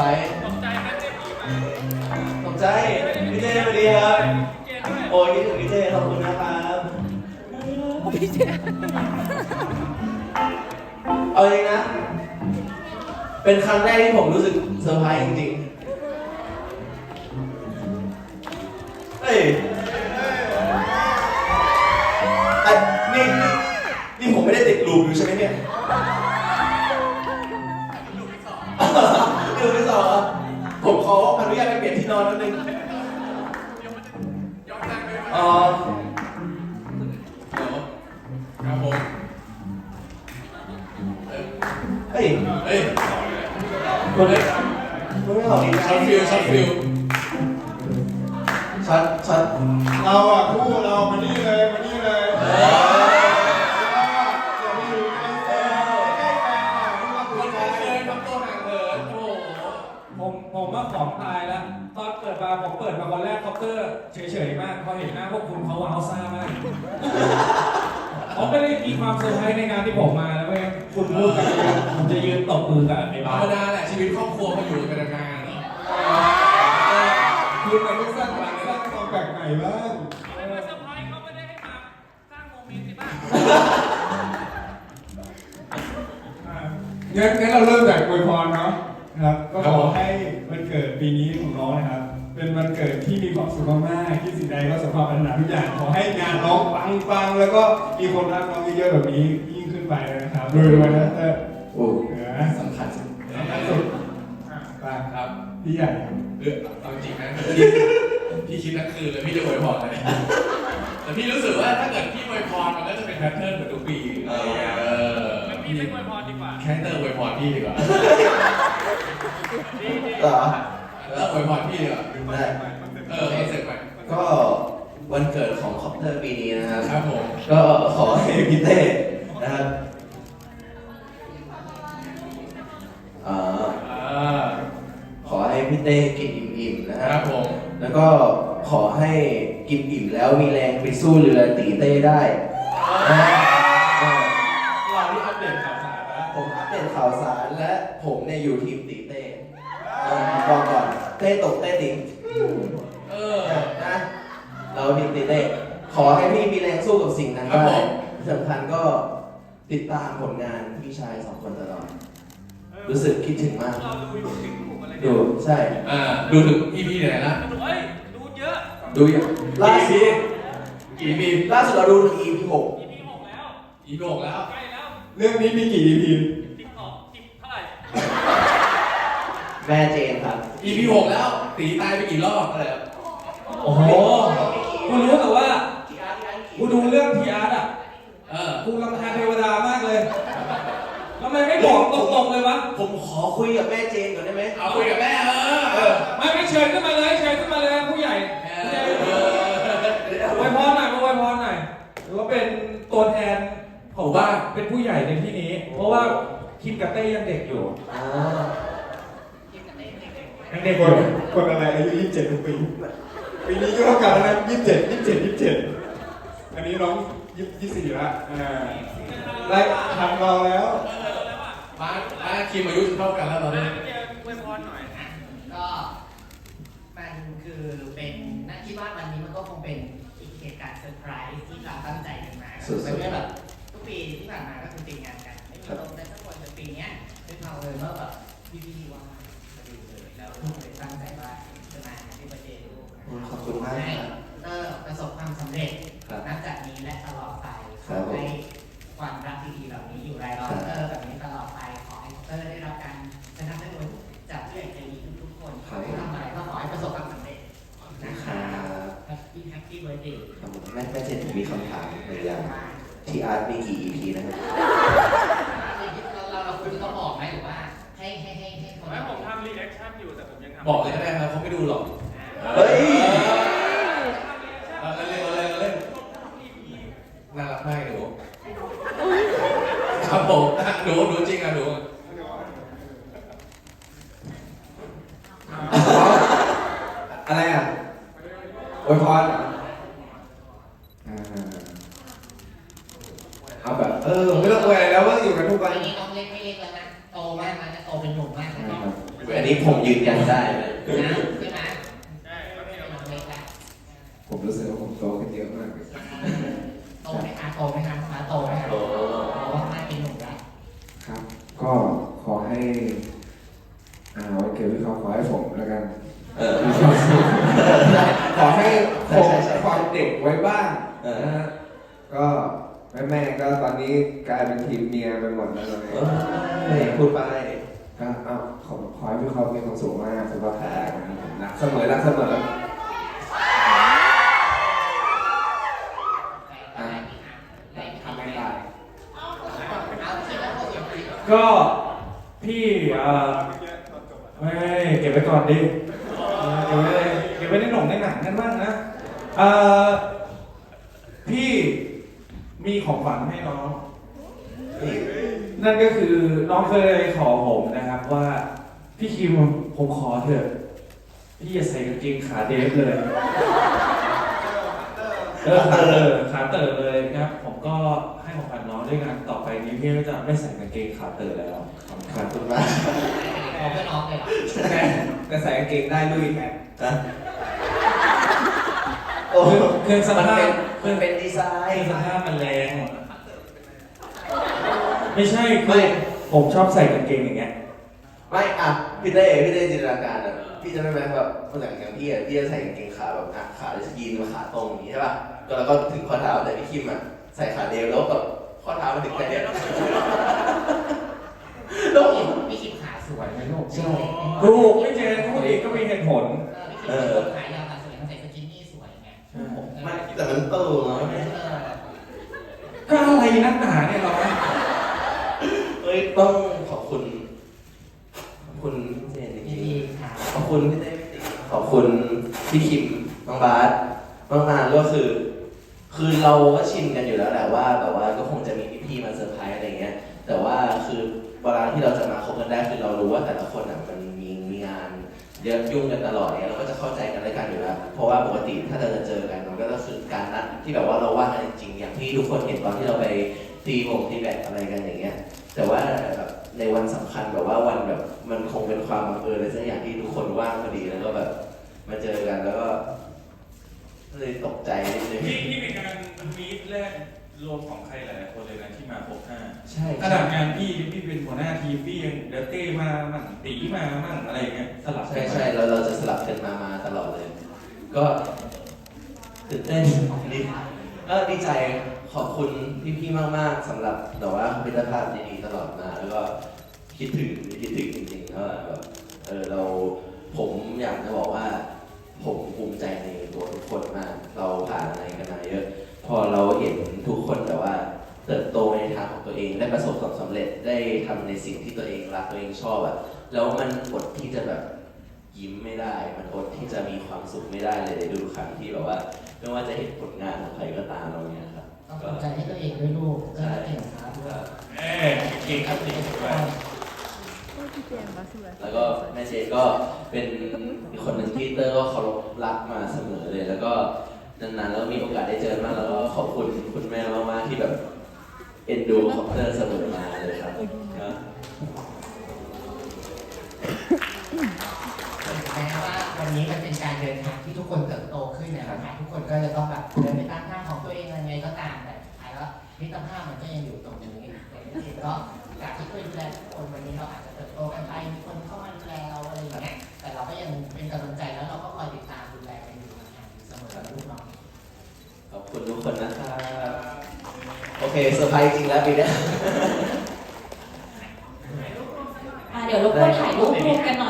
ไพรส์ตกใจไหมตกใจพี่เจสวัสดีครับ โอ้ยคิดถึงพี่เจขอบคุณนะครับเอาจริงนะ เป็นครั้งแรกที่ผมรู้สึกเซอร์ไพรส์จริง คุณไม่คุณไม่ออกดีช็อตฟิลช็อตฟิลช็อตช็อตเราอะคู่เรามานี่เลยมานี่เลยเอออย่าไปอยู่ใกล้แฟนใกล้แฟนหน่อยที่เราคุคยนกันเคยทำตัวห่างเหินโอ้โหผมผมว่าของตายแล้ว ตอนเปิดมาผมเปิดมาวันแรกคอปเตอร์เฉยๆมาก พอเห็นหน้าพวกคุณเขาว้าวซ่ามากผมไม่ได้มีความเซอร์ไพรส์ในงานที่ผมมาแล้วเว้ยคุณพูดกันผมจะยืนตบมือกับไอ้ธรบ้ารมด ความแปลกใหม่บ้างไม่มาเซอร์ไพรส์เขาไม่ได้ให้มาสร้างโมเมนต์สิบ้างงั้นงั้นเราเริ่มจากอวยพรเนาะนะครับ ก็ขอให้วันเกิดปีนี้ของน้องนะครับ เป็นวันเกิดที่มีความสุขมากๆที่สิ่งใดก็สมความปรารถนาทุกอย่างขอให้งานน้องปังปังๆแล้วก็มีคนรักน้องเยอะๆแบบนี้ยิ่งขึ้นไปนะครับรวยๆนะเต้โอ้เหนือสำคัญสุดสุดอะไปครับพี่ใหญ่ เออเอาจริงนะ พี่พี่คิดทั้งคืนเลยพี่จะอวยพรอะไรแต่พี่รู้สึกว่าถ้าเกิดพี่อวยพรมันก็จะเป็นแพทเทิร์นเหมือนทุกปีเออมันมีไม่อวยพรดีกว่าแค่เตอร์อวยพรพี่ดีกว่าดีดีเหรอแล้วอวยพรพี่ดีกว่าได้เออคอนเซ็ปต์ใหม่ก็วันเกิดของคอปเตอร์ปีนี้นะครับครับผมก็ขอให้พี่เต้นะครับอ่าอ่าขอให้พี่เต้กินอิ่มๆนะคครัรับบผมแล้วก็ขอ ให้กินอิ่มแล้วมีแรงไปสู้เรือตีเต้ได้นะเออเราที่อัปเดตข่าวสารนะผมอัปเดตข่าวสารและผมเนี่ยอยู่ทีมตีเต้เออบอกก่อนเต้ตกเต้ติงเออ นะเราทีมตีเต้ขอให้พี่มีแรงสู้กับสิ่งนั้นครับได้ผม ที่สำคัญก็ติดตามผลงานพี่ชายสองคนตลอด รู้สึกคิดถึงมาก เราดูอยู่ถึงถูกอะไรดูเนี่ยใช่ อ่าดูถึง EP ไหนละดูเฮ้ยดูเยอะ ดูอย่างล่าสุดกี่ EP ล่าสุดเราดูถึง EP หก EP หกแล้ว EP หกแล้ว ใกล้แล้ว เรื่องนี้มีกี่ EP สิบสองสิบเท่าไหร่ แม่เจนครับ EP หกแล้ว ตีตายไปกี่รอบอะไรอะโอ้โหกูรู้แต่ว่ากูดูเรื่องทีอาร์ตอะเออกูรำคาญเทวดามากเลยทำไมไม่บอกตรงๆเลยวะ ผมขอคุยกับแม่เจนก่อนได้ไหมเอาคุยกับแม่เออเออไม่ไม่เชิญขึ้นมาเลย เชิญขึ้นมาเลยผู้ใหญ่ผู้ใหญ่เอวยพรหน่อยมาอวยพรหน่อยหรือว่าเป็นตัวแทนของบ้านเป็นผู้ใหญ่ในที่นี้ เพราะว่าคิมกับเต้ยังเด็กอยู่อ่ายังเด็กคนยู่คนอะไรอายุ27ทุกปีปีนี้ก็เท่ากันแล้วนะ27 27 27 อันนี้น้อง20 24แล้วอ่าไล่ทันเราแล้ว บ้านบ้านคิมอายุเท่ากันแล้วตอนนี้เจมส์อวยพรหน่อยก็มันคือเป็น คิดว่าวันนี้มันก็คงเป็นอีกเหตุการณ์เซอร์ไพรส์ที่เราตั้งใจกันมาสุดๆ ไม่ใช่แบบทุกปีที่ผ่านมาก็คือปีงานกัน ไม่มีตรงกันสักคนแต่ปีเนี้ยด้วยความเลยว่าแบบพี่พี่ๆว่างมาดูเลยแล้วก็เลยตั้งใจว่าจะมาที่ประเทศลูกนะอืมขอบคุณมากให้ครับ เตอร์ประสบความสำเร็จ ครับนับจากนี้และตลอดไปคขรัอบผมให้ความรักดีๆเหล่านี้อยู่รายล้อมเตอร์แบบ คำถามหนึ่งอย่างที่อาร์ตมีกี่ EP นะครับเราเราเราควรจะต้องบอกไหมหรือว่า ให้ให้ให้ให้คนไม่ผมทำรีแอคชั่นอยู่แต่ผมยังทำบอกเลยก็ได้ครับเขาไม่ดูหรอกเฮ้ยเอาเล่นเอาเล่นเอาเล่นน่ารักมากหนูครับผมหนูหนูจริงอะหนูอะไรอะอวยพร ยืนยันได้เลยนะใช่ไหมใช่ครับไม่เดี๋ยวเป็นน้องเล็กอะผมรู้สึกว่าผมโตขึ้นเยอะมากเลยโตไหมคะโตไหมคะมาโตไหมคะโอ้โตมากเป็นหนุ่มแล้วครับ ก็ขอให้อ่าวันเกิดพี่เขาขอให้ผมแล้วกันเออมีความสุขขอให้คงใช่ใช่ความเด็กไว้บ้างเออนะฮะก็แม่แม่ๆก็ตอนนี้กลายเป็นทีมเมียไปหมดแล้วเลยเฮ้ยพูดไปก็เอา ขอขอให้พี่เขามีความสุขมากสุขภาพแข็งแรงนะครับรักเสมอรักเสมออะทำไม่ได้เอาคิดแล้วพวกอย่างนี้ก็พี่เอ่อไม่ไม่เก็บไว้ก่อนดิเก็บไว้เลยเก็บไว้ในหนงในหนังกันบ้างนะเอ่อพี่มีของขวัญให้น้อง นั่นก็คือน้องเคยขอผมนะครับว่า พี่คิมผมขอเถอะ พี่อย่าใส่กางเกงขาเดฟเลย เออขาเตอร์ขาเตอร์เลยนะครับ ผมก็ให้ของขวัญน้องด้วยกันต่อไปนี้พี่ก็จะไม่ใส่กางเกงขาเตอร์แล้วขอบคุณคขอรับบคุณมากเอาเพื่อนน้องเลยเหรอแต่แต่ใส่กางเกงได้ลุยแทนนะโอ้เครื่องสมันภาเป็พนมันเป็นดีไซเครื่องน์สภาพมันแรง ไม่ใช่คืไม่อผมชอบใส่กางเกงอย่างเงี้ย ไม่อะพี่เต้พี่เต้จินตนาการอะพี่จะไม่ไหมแบบอย่างอย่างพี่อะพี่จะใส่กางเกงขาแบบอะขาจะยีนมาขาตรงอย่างนี้ใช่ป่ะก็แล้วก็ถึงข้อเท้าแต่พี่คิมอะใส่ขาเดียวแล้วแบบข้อเท้ามันถึงแค่เนี้ยแล้วพี่คิมพี่คิมขาสวยนะลูกใช่ถูกไม่เจนพูดอีกก็มีเหตุผลเออพี่คิมเป็นคนขายาวขาสวยเขาใส่สกินนี่สวยไงผมไม่แต่มันเออเนาะเออก็อะไรนักหนาเนี่ยเราเอ้ยต้องขอบคุณขอบคุณพี่เจนจ พี่ ริง ดี ๆ ค่ะ ขอบคุณพี่เต้พี่ติ๋ขอบคุณ พี่คิมน้องบาสมากๆก็คือ คือเราก็ชินกันอยู่แล้วแหละว่าแบบว่าก็คงจะมีพี่ๆมาเซอร์ไพรส์อะไรเงี้ย แต่ว่าคือเวลาที่เราจะมาคบกันได้คือเรารู้ว่าแต่ละคนอะมันมีมีงานเยอะยุ่งกันตลอดเนี้ยเราก็จะเข้าใจกันและกันอยู่แล้ว เพราะว่าปกติถ้าเราจะเจอกันมันก็ต้องคือการนัดที่แบบว่าเราว่างกันจริงๆอย่างที่ทุกคนเห็นตอนที่เราไปตีวงตีแบดอะไรกันอย่างเงี้ย แต่ว่าแบบในวันสำคัญแบบว่าวันแบบมันคงเป็นความบังเอิญอะไรสักอย่างที่ทุกคนว่างพอดีแล้วก็แบบ มาเจอกันแล้วก็เลยตกใจนิดนึงพี่พี่เป็นการมีดแรกรวมของใครหลายๆคนเลยนะที่มาพบห้าใช่ขนาดงานพี่พี่เป็นหัวหน้าทีมพี่ยังเดยวเต้มามั่งตีมามั่งอะไรอย่างเงี้ยสลับใช่กันใช่เราเราจะสลับกันมามาตลอดเลย ก็ตื่นเต้นดีก็ดีใจขอบคุณพี่ๆมากๆสำหรับแบบว่ามิตรภาพดีๆตลอดมา แล้วก็คิดถึงคิดถึงจริงๆก็แบบเออเรา ผมอยากจะบอกว่า ผมภูมิใจในตัวทุกคนมาก เราผ่านอะไรกันมาเยอะ พอเราเห็นทุกคนแบบว่าเติบโตในทางของตัวเองได้ประสบความสำเร็จได้ทำในสิ่งที่ตัวเองรักตัวเองชอบอะแล้วมันอดที่จะแบบยิ้มไม่ได้ มันอดที่จะมีความสุขไม่ได้เลยในทุกครั้งที่แบบว่า ไม่ว่าจะเห็นผลงานของใครก็ตามเราเนี่ยครับ ต้องภูมิใจให้ตัวเองด้วยลูกเออเก่งครับ เอ้ยเก่งครับเก่งครับ แล้วก็แม่เจนก็เป็นอีกคนหนึ่งที่เตอร์ก็เคารพรักมาเสมอเลย แล้วก็นานๆแล้วมีโอกาสได้เจอมากแล้วก็ขอบคุณคุณแม่มากๆที่แบบเอ็นดูของเตอร์เสมอมาเลยครับก็แม้ว่าวันนี้มันเป็นการเดินทางที่ทุกคนเติบโตขึ้นเนี่ยนะคะทุกคนก็จะต้องแบบเดินไปตามทางของตัวเองยังไงก็ตามแต่สุดท้ายแล้วมิตรภาพมันก็ยังอยู่ตรงนี้แต่จริงๆก็ เคเซอร์ไพรส์จริงแล้วปีเนี้ยอะเดี๋ยวรบกวนถ่ายรูปรวมกันหน่อย